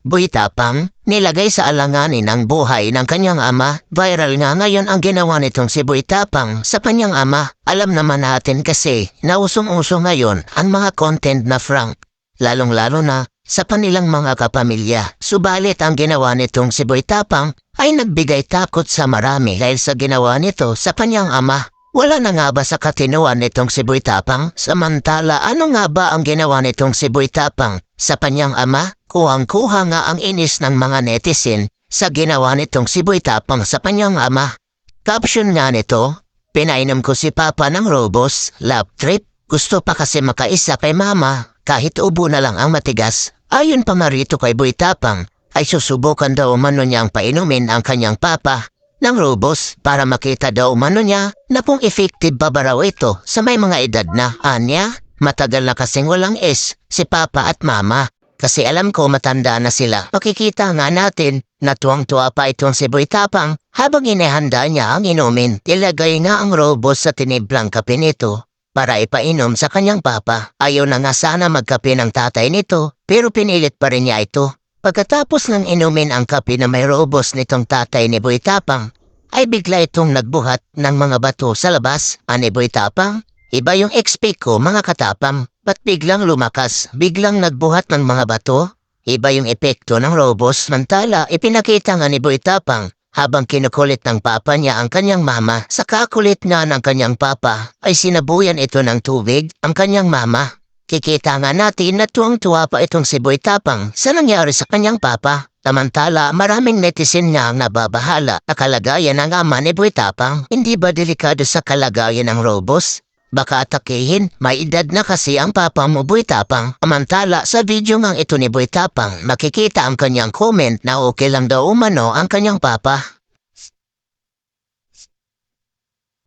Buitapang, nilagay sa alanganin ang buhay ng kanyang ama. Viral nga ngayon ang ginawa nitong si Buitapang sa kanyang ama. Alam naman natin kasi nausong-uso ngayon ang mga content na frank. Lalong-lalo na sa kanilang mga kapamilya. Subalit ang ginawa nitong si Buitapang ay nagbigay takot sa marami dahil sa ginawa nito sa kanyang ama. Wala na nga ba sa katinuan nitong si Buitapang? Samantala, ano nga ba ang ginawa nitong si Buitapang sa kanyang ama? Kuhang-kuha nga ang inis ng mga netizen sa ginawa nitong si Buitapang sa kanyang ama. Caption nga nito, Pinainom ko si Papa ng Robos, love trip. Gusto pa kasi makaisa kay Mama, kahit ubo na lang ang matigas. Ayon pa nga rito kay Buitapang, ay susubukan daw umano niyang painumin ang kanyang Papa ng Robos para makita daw umano niya na kung effective ba ba raw ito sa may mga edad na. Anya, matagal na kasing walang S si Papa at Mama. Kasi alam ko matanda na sila. Makikita nga natin na tuwang-tuwa pa itong si Buitapang habang inihanda niya ang inumin. Ilagay nga ang robos sa tiniblang kape nito para ipainom sa kanyang papa. Ayaw na nga sana magkape ng tatay nito pero pinilit pa rin niya ito. Pagkatapos ng inumin ang kape na may robos nitong tatay ni Buitapang, ay bigla itong nagbuhat ng mga bato sa labas. Ani Buitapang, iba yung expect ko mga katapang. Ba't biglang lumakas? Biglang nagbuhat ng mga bato? Iba yung epekto ng robos. Mantala, ipinakita nga ni Buitapang habang kinukulit ng papa niya ang kanyang mama. Sa kakulit nga ng kanyang papa, ay sinabuyan ito ng tubig ang kanyang mama. Kikita nga natin na tuwang-tuwa pa itong si Buitapang sa nangyari sa kanyang papa. Samantala, maraming netizen nga ang nababahala na kalagayan ng ama ni Buitapang. Hindi ba delikado sa kalagayan ng robos? Baka atakihin, may edad na kasi ang papa mo Buitapang. Samantala, sa video nga ito ni Buitapang, makikita ang kanyang comment na okay lang daw umano ang kanyang papa.